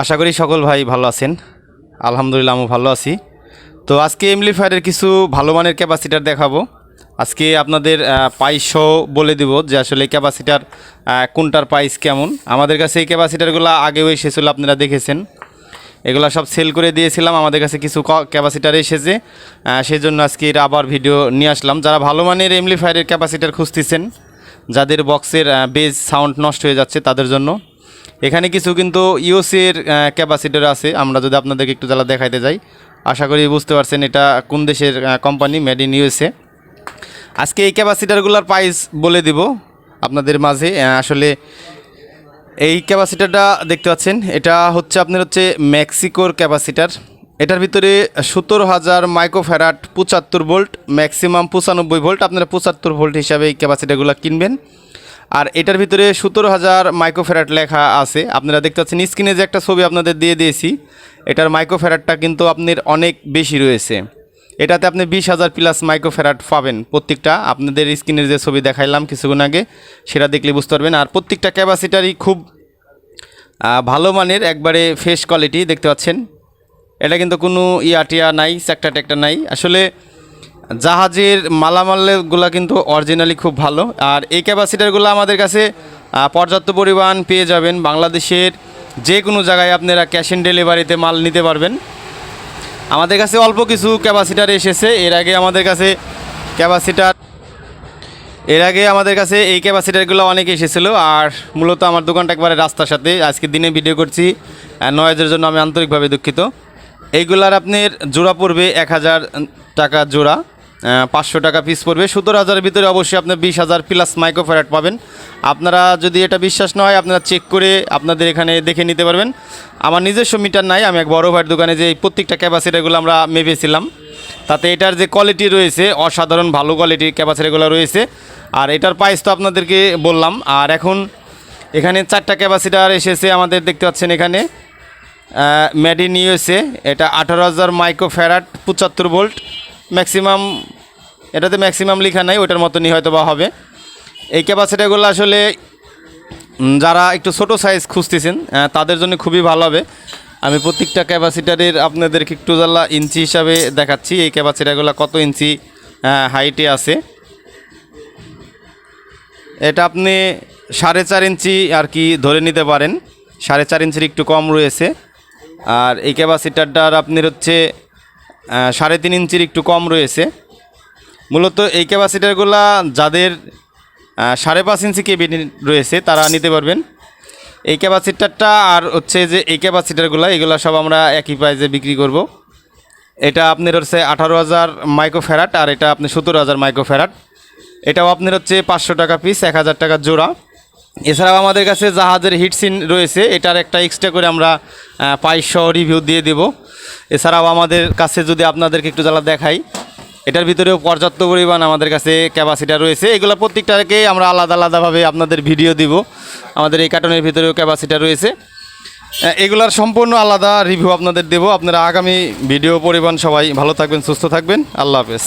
আশা করি সকল ভাই ভালো আছেন। আলহামদুলিল্লাহ আমি ভালো আছি। তো আজকে এমলিফায়ারের কিছু ভালো মানের ক্যাপাসিটার দেখাবো। আজকে আপনাদের প্রাইস বলে দিব যে আসলে ক্যাপাসিটার কোনটার প্রাইস কেমন। আমাদের কাছে এই ক্যাপাসিটারগুলো আগেও এসেছিল, আপনারা দেখেছেন। এগুলো সব সেল করে দিয়েছিলাম, আমাদের কাছে কিছু ক্যাপাসিটার এসেছে। সেই জন্য আজকে আবার ভিডিও নিয়ে আসলাম। যারা ভালো মানের এমলিফায়ারের ক্যাপাসিটার খুঁজতেছেন, যাদের বক্সের বেজ সাউন্ড নষ্ট হয়ে যাচ্ছে তাদের জন্য এখানে কিছু কিন্তু ইউসির ক্যাপাসিটার আছে। আমরা যদি আপনাদেরকে একটু জ্বালা দেখাইতে যাই। আশা করি বুঝতে পারছেন এটা কোন দেশের কোম্পানি মেড ইন ইউএসএ আজকে এই ক্যাপাসিটারগুলোর প্রাইস বলে দিব আপনাদের মাঝে। আসলে এই ক্যাপাসিটারটা দেখতে পাচ্ছেন, এটা হচ্ছে আপনার হচ্ছে মেক্সিকোর ক্যাপাসিটার এটার ভিতরে সত্তর হাজার মাইক্রোফ্যারাট পঁচাত্তর ভোল্ট ম্যাক্সিমাম পঁচানব্বই ভোল্ট। আপনারা পঁচাত্তর ভোল্ট হিসাবে এই ক্যাপাসিটারগুলো কিনবেন। আর এটার ভিতরে সতেরো হাজার মাইক্রোফেরাট লেখা আছে। আপনারা দেখতে পাচ্ছেন স্ক্রিনে যে একটা ছবি আপনাদের দিয়ে দিয়েছি, এটার মাইক্রোফেরাটটা কিন্তু আপনার অনেক বেশি রয়েছে। এটাতে আপনি বিশ হাজার প্লাস মাইক্রোফেরাট পাবেন প্রত্যেকটা। আপনাদের স্ক্রিনের যে ছবি দেখাইলাম কিছুক্ষণ আগে, সেটা দেখলে বুঝতে পারবেন। আর প্রত্যেকটা ক্যাপাসিটারই খুব ভালো মানের, একবারে ফ্রেশ কোয়ালিটি দেখতে পাচ্ছেন। এটা কিন্তু কোনো ইয়াটিয়া নাই চ্যাকটা ট্যাকটা নাই। আসলে জাহাজের মালামালগুলো কিন্তু অরিজিনালি খুব ভালো। আর এই ক্যাপাসিটারগুলো আমাদের কাছে পর্যাপ্ত পরিমাণ পেয়ে যাবেন। বাংলাদেশের যে কোনো জায়গায় আপনারা ক্যাশ অন ডেলিভারিতে মাল নিতে পারবেন। আমাদের কাছে অল্প কিছু ক্যাপাসিটার এসেছে। এর আগে আমাদের কাছে ক্যাপাসিটার, এর আগে আমাদের কাছে এই ক্যাপাসিটারগুলো অনেক এসেছিল। আর মূলত আমার দোকানটা একবারে রাস্তার সাথে। আজকে দিনে ভিডিও করছি নয়েজের জন্য আমি আন্তরিকভাবে দুঃখিত। এইগুলার আপনার জোড়া পড়বে এক হাজার টাকা জোড়া। পাঁচশো টাকা পিস পড়বে। সতেরো হাজারের ভিতরে অবশ্যই আপনার বিশ হাজার প্লাস মাইক্রোফ্যারাট পাবেন। আপনারা যদি এটা বিশ্বাস না হয়, আপনারা চেক করে আপনাদের এখানে দেখে নিতে পারবেন। আমার নিজস্ব মিটার নাই, আমি এক বড় ভাইয়ের দোকানে যে প্রত্যেকটা ক্যাপাসিটারগুলো আমরা মেপেছিলাম, তাতে এটার যে কোয়ালিটি রয়েছে, অসাধারণ ভালো কোয়ালিটির ক্যাপাসিটিগুলো রয়েছে। আর এটার প্রাইস তো আপনাদেরকে বললাম। আর এখন এখানে চারটা ক্যাপাসিটার এসেছে আমাদের, দেখতে পাচ্ছেন এখানে। মেড ইন ইউএসএ এটা আঠারো হাজার মাইক্রো ফ্যারাট পঁচাত্তর ভোল্ট ম্যাক্সিমাম এটাতে ম্যাক্সিমাম লেখা নাই ওটার মতনই হয়তো বা হবে। এই ক্যাপাসিটারগুলো আসলে যারা একটু ছোট সাইজ খুঁজতেছেন তাদের জন্য খুবই ভালো হবে। আমি প্রত্যেকটা ক্যাপাসিটারের আপনাদেরকে একটু জ্বালা ইঞ্চি হিসাবে দেখাচ্ছি, এই ক্যাপাসিটারগুলো কত ইঞ্চি হাইটে আছে। এটা আপনি সাড়ে চার ইঞ্চি আর কি ধরে নিতে পারেন, সাড়ে চার ইঞ্চির একটু কম রয়েছে। আর এই ক্যাপাসিটারটার আপনার হচ্ছে সাড়ে তিন ইঞ্চির একটু কম রয়েছে। মূলত এই ক্যাপাসিটারগুলা যাদের সাড়ে পাঁচ ইঞ্চি কেবি রয়েছে, তারা নিতে পারবেন। এই ক্যাপাসিটারটা আর হচ্ছে যে এই ক্যাপাসিটারগুলো, এগুলো সব আমরা একই প্রাইজে বিক্রি করব। এটা আপনার হচ্ছে আঠারো হাজার মাইক্রোফ্যারাট আর এটা আপনি সতেরো হাজার মাইক্রোফ্যারাট এটাও আপনার হচ্ছে পাঁচশো টাকা পিস এক হাজার টাকা জোড়া। এছাড়াও আমাদের কাছে জাহাজের হিটসিন রয়েছে, এটার একটা এক্সট্রা করে আমরা পাইশো রিভিউ দিয়ে দেব। এছাড়াও আমাদের কাছে যদি আপনাদেরকে একটু জ্বালা দেখাই এটার ভিতরেও পর্যাপ্ত পরিমাণ আমাদের কাছে ক্যাপাসিটা রয়েছে। এগুলো প্রত্যেকটাকে আমরা আলাদা আলাদাভাবে আপনাদের ভিডিও দিব। আমাদের এই কার্টনের ভিতরেও ক্যাপাসিটা রয়েছে। এগুলার সম্পূর্ণ আলাদা রিভিউ আপনাদের দেব। আপনারা আগামী ভিডিও পরিমাণ সবাই ভালো থাকবেন, সুস্থ থাকবেন। আল্লাহ হাফেজ।